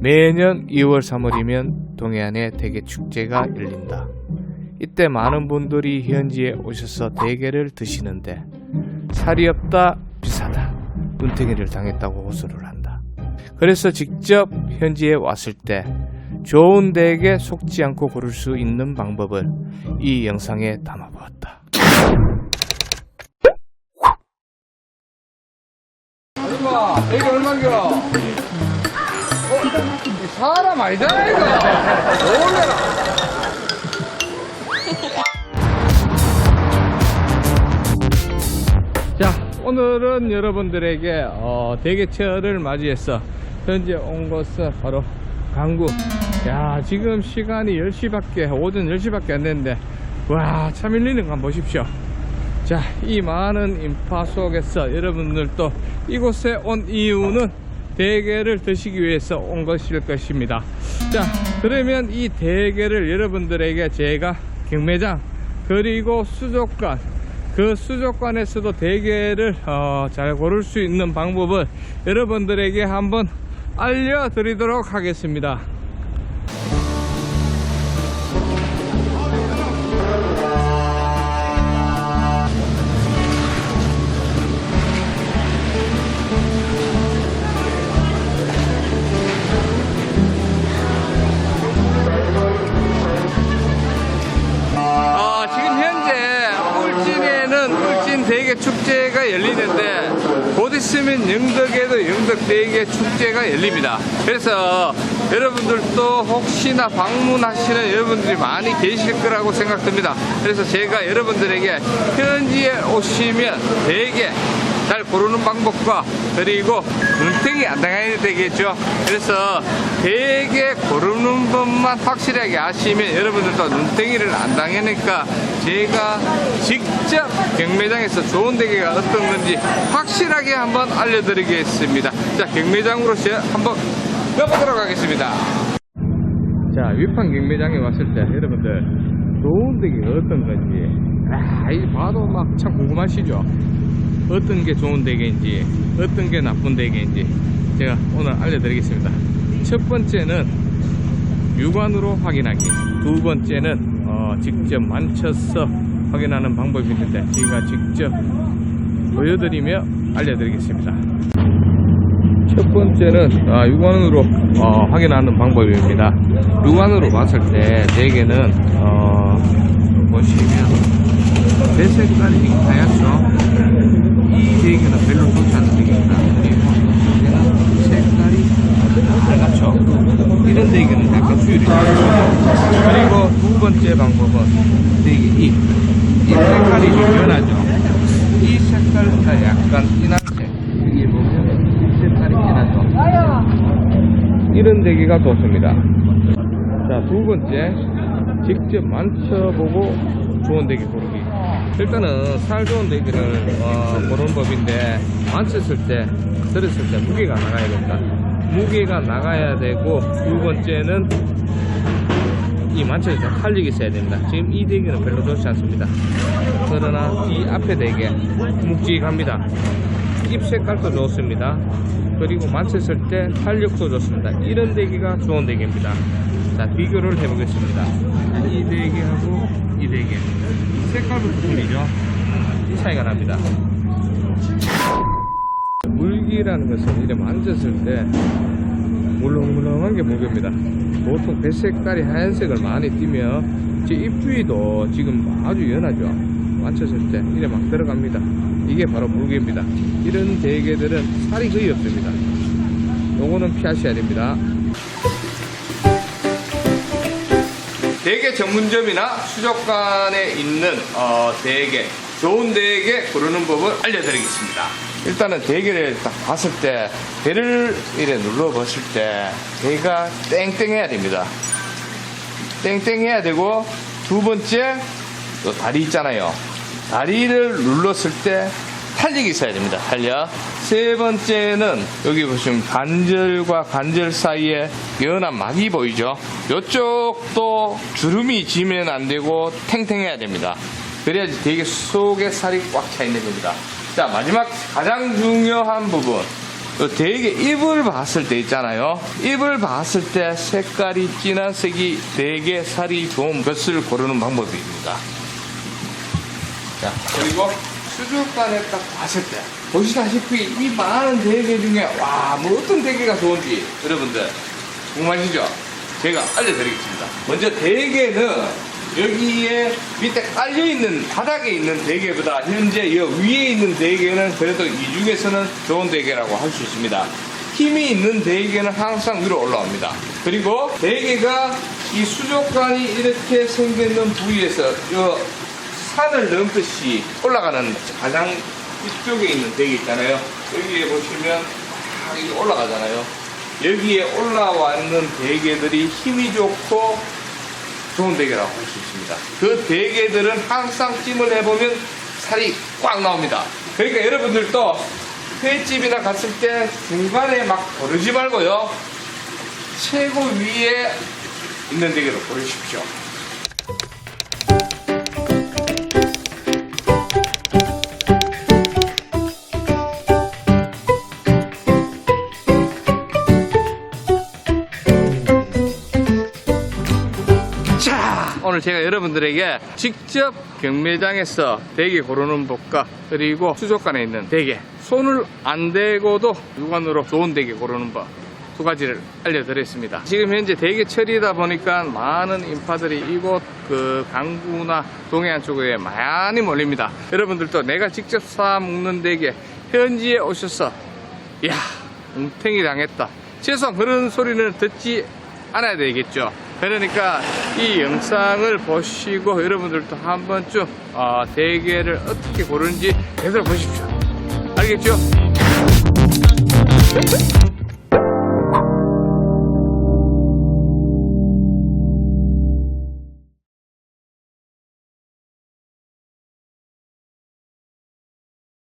매년 2월 3월이면 동해안에 대게 축제가 열린다. 이때 많은 분들이 현지에 오셔서 대게를 드시는데 살이 없다 비싸다 눈탱이를 당했다고 호소를 한다. 그래서 직접 현지에 왔을 때 좋은 대게 속지 않고 고를 수 있는 방법을 이 영상에 담아보았다. 아줌마, 이게 얼마인겨? 사람 아니잖아, 이거. 놀래라. 자, 오늘은 여러분들에게 어, 대게철을 맞이해서 현재 온 곳은 바로 강구. 야, 지금 시간이 10시밖에, 오전 10시밖에 안 됐는데, 와, 차 밀리는 거 한번 보십시오. 자, 이 많은 인파 속에서 여러분들 또 이곳에 온 이유는 대게를 드시기 위해서 온 것일 것입니다. 자, 그러면 이 대게를 여러분들에게 제가 경매장 그리고 수족관 그 수족관에서도 대게를 어, 잘 고를 수 있는 방법을 여러분들에게 한번 알려드리도록 하겠습니다. 축제가 열리는데 곧 있으면 영덕에도 영덕 대게 축제가 열립니다. 그래서 여러분들도 혹시나 방문하시는 여러분들이 많이 계실 거라고 생각됩니다. 그래서 제가 여러분들에게 현지에 오시면 대게 잘 고르는 방법과 그리고 눈탱이 안 당해야 되겠죠. 그래서 되게 고르는 법만 확실하게 아시면 여러분들도 눈탱이를 안 당하니까 제가 직접 경매장에서 좋은 대게가 어떤 건지 확실하게 한번 알려드리겠습니다. 자, 경매장으로 제 한번 가보도록 하겠습니다. 자, 위판 경매장에 왔을 때 여러분들 좋은 대게가 어떤 건지 아, 이 봐도 막 참 궁금하시죠? 어떤 게 좋은 대게인지 어떤 게 나쁜 대게인지 제가 오늘 알려드리겠습니다 첫 번째는 육안으로 확인하기. 두 번째는 어, 직접 만져서 확인하는 방법이 있는데 제가 직접 보여드리며 알려드리겠습니다. 첫 번째는 아, 육안으로 어, 확인하는 방법입니다. 육안으로 봤을 때 대게는 어, 보시면 배 색깔이 하얗죠 이 대게는 별로 좋지 않은 대게입니다. 그리고 얘는 색깔이 빨갛죠. 이런 대게는 약간 수율이 좋죠. 그리고 두 번째 방법은 대게 잎. 잎 색깔이 좀 연하죠. 이 색깔보다 약간 진한색. 여기 보면 잎 색깔이 진하죠. 이런 대게가 좋습니다. 자, 두 번째. 직접 만져보고 좋은 대게 고르기. 일단은 살 좋은 대게를 어, 고르는 법인데 만졌을 때, 들었을 때 무게가 나가야 된다. 무게가 나가야 되고 두 번째는 이 만천이 좀 탄력이 있어야 됩니다. 지금 이 대게는 별로 좋지 않습니다. 그러나 이 앞에 대게 묵직합니다. 잎 색깔도 좋습니다. 그리고 만졌을 때 탄력도 좋습니다. 이런 대게가 좋은 대게입니다. 자 비교를 해보겠습니다. 이 대게하고 이 대게 색깔도 틀리죠. 이 차이가 납니다. 물기라는 것은 이렇게 만졌을 때 물렁물렁한 게 물개입니다. 보통 배 색깔이 하얀색을 많이 띠면 제 입주위도 지금 아주 연하죠. 만졌을 때 이래 막 들어갑니다. 이게 바로 물개입니다. 이런 대게들은 살이 거의 없습니다. 요거는 피하셔야 됩니다. 대게 전문점이나 수족관에 있는 어, 대게 좋은 대게 고르는 법을 알려드리겠습니다. 일단은 대게를 딱 봤을 때 배를 이래 눌러 봤을 때 대가 땡땡해야 됩니다. 땡땡해야 되고 두 번째 또 다리 있잖아요. 다리를 눌렀을 때 탄력이 있어야 됩니다. 탄력. 세 번째는 여기 보시면 관절과 관절 사이에 연한 막이 보이죠? 이쪽도 주름이 지면 안 되고 탱탱해야 됩니다. 그래야지 되게 속에 살이 꽉 차 있는 겁니다. 자, 마지막 가장 중요한 부분. 요 대게 잎을 봤을 때 있잖아요. 잎을 봤을 때 색깔이 진한 색이 대게 살이 좋은 것을 고르는 방법입니다. 자, 그리고 수족관에 딱 봤을 때 보시다시피 이 많은 대게 중에 와, 뭐 어떤 대게가 좋은지 여러분들 궁금하시죠? 제가 알려드리겠습니다. 먼저 대게는 여기에 밑에 깔려 있는 바닥에 있는 대게보다 현재 이 위에 있는 대게는 그래도 이 중에서는 좋은 대게라고 할 수 있습니다. 힘이 있는 대게는 항상 위로 올라옵니다. 그리고 대게가 이 수족관이 이렇게 생겼는 부위에서 이 산을 넘듯이 올라가는 가장 이쪽에 있는 대게 있잖아요. 여기에 보시면 다 이렇게 올라가잖아요. 여기에 올라와 있는 대게들이 힘이 좋고 좋은 대게라고 할 수 있습니다. 그 대게들은 항상 찜을 해보면 살이 꽉 나옵니다. 그러니까 여러분들도 횟집이나 갔을 때 중간에 막 고르지 말고요. 최고 위에 있는 대게로 고르십시오. 오늘 제가 여러분들에게 직접 경매장에서 대게 고르는 법과 그리고 수족관에 있는 대게 손을 안 대고도 육안으로 좋은 대게 고르는 법 두 가지를 알려드렸습니다. 지금 현재 대게철이다 보니까 많은 인파들이 이곳 그 강구나 동해안 쪽에 많이 몰립니다. 여러분들도 내가 직접 사 먹는 대게 현지에 오셔서 이야 웅탱이 당했다. 최소한 그런 소리는 듣지 않아야 되겠죠. 그러니까 이 영상을 보시고 여러분들도 한 번쯤 어, 대게를 어떻게 고르는지 제대로 보십시오. 알겠죠?